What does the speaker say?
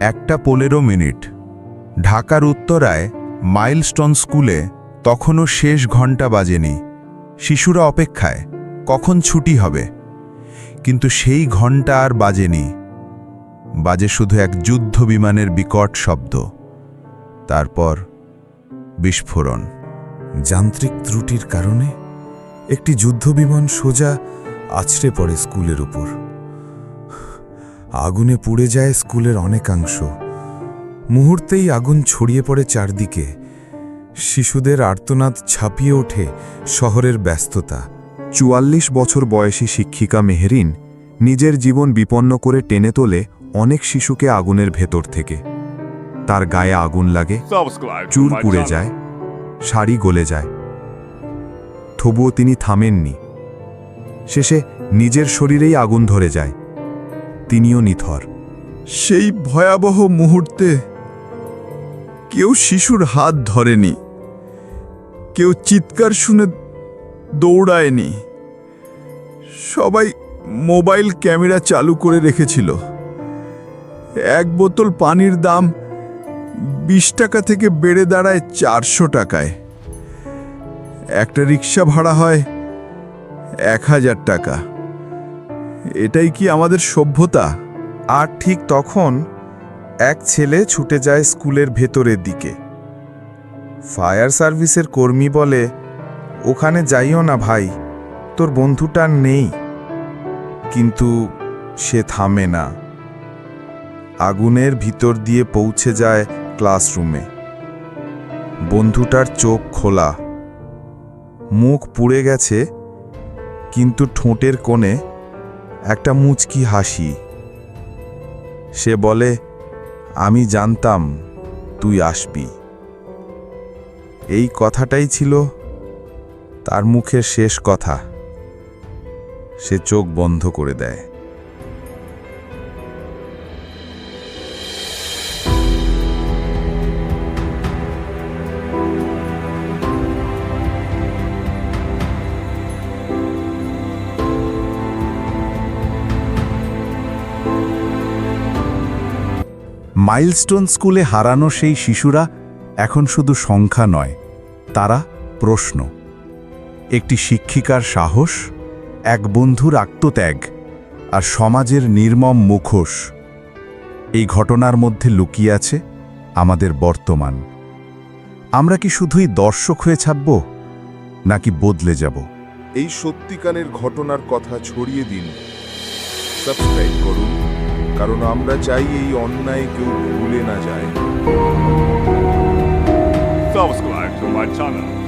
একটা পনেরো মিনিট। ঢাকার উত্তরায় মাইলস্টোন স্কুলে তখনও শেষ ঘণ্টা বাজেনি। শিশুরা অপেক্ষায়, কখন ছুটি হবে? কিন্তু সেই ঘণ্টা আর বাজেনি। বাজে শুধু এক যুদ্ধ বিমানের বিকট শব্দ। তারপর বিস্ফোরণ। যান্ত্রিক ত্রুটির কারণে একটি যুদ্ধবিমান সোজা আছড়ে পড়ে স্কুলের উপর। আগুনে পুড়ে যায় স্কুলের অনেকাংশ। মুহূর্তেই আগুন ছড়িয়ে পড়ে চারদিকে। শিশুদের আর্তনাদ ছাপিয়ে ওঠে শহরের ব্যস্ততা। চুয়াল্লিশ বছর বয়সী শিক্ষিকা মেহরিন নিজের জীবন বিপন্ন করে টেনে তোলে অনেক শিশুকে আগুনের ভেতর থেকে। তার গায়ে আগুন লাগে চুল পুড়ে যায় শাড়ি গলে যায়। তবুও তিনি থামেননি। শেষে নিজের শরীরেই আগুন ধরে যায়। তিনিও নিথর। সেই ভয়াবহ মুহূর্তে কেউ শিশুর হাত ধরেনি, কেউ চিৎকার শুনে দৌড়ায়নি। সবাই মোবাইল ক্যামেরা চালু করে রেখেছিল। এক বোতল পানির দাম বিশ টাকা থেকে বেড়ে দাঁড়ায় চারশো টাকায়। একটা রিক্সা ভাড়া হয় এক হাজার টাকা। এটাই কি আমাদের সভ্যতা? আর ঠিক তখন এক ছেলে ছুটে যায় স্কুলের ভেতরের দিকে। ফায়ার সার্ভিসের কর্মী বলে, ওখানে যাইও না ভাই, তোর বন্ধুটা নেই। কিন্তু সে থামে না। আগুনের ভিতর দিয়ে পৌঁছে যায় ক্লাসরুমে। বন্ধুটার চোখ খোলা। মুখ পুড়ে গেছে, কিন্তু ঠোঁটের কোণে একটা মুচকি হাসি। সে বলে, আমি জানতাম তুই আসবি। এই কথাটাই ছিল তার মুখের শেষ কথা। সে চোখ বন্ধ করে দেয়। মাইলস্টোন স্কুলে হারানো সেই শিশুরা এখন শুধু সংখ্যা নয়, তারা প্রশ্ন। একটি শিক্ষিকার সাহস, এক বন্ধুর আত্মত্যাগ আর সমাজের নির্মম মুখোশ। এই ঘটনার মধ্যে লুকিয়ে আছে আমাদের বর্তমান। আমরা কি শুধুই দর্শক হয়ে ছাপব, নাকি বদলে যাব? এই সত্যিকারের ঘটনার কথা ছড়িয়ে দিন। সাবস্ক্রাইব করুন। কারণ আমরা চাই এই অন্যায় কেউ ভুলে না যায় Subscribe to my channel.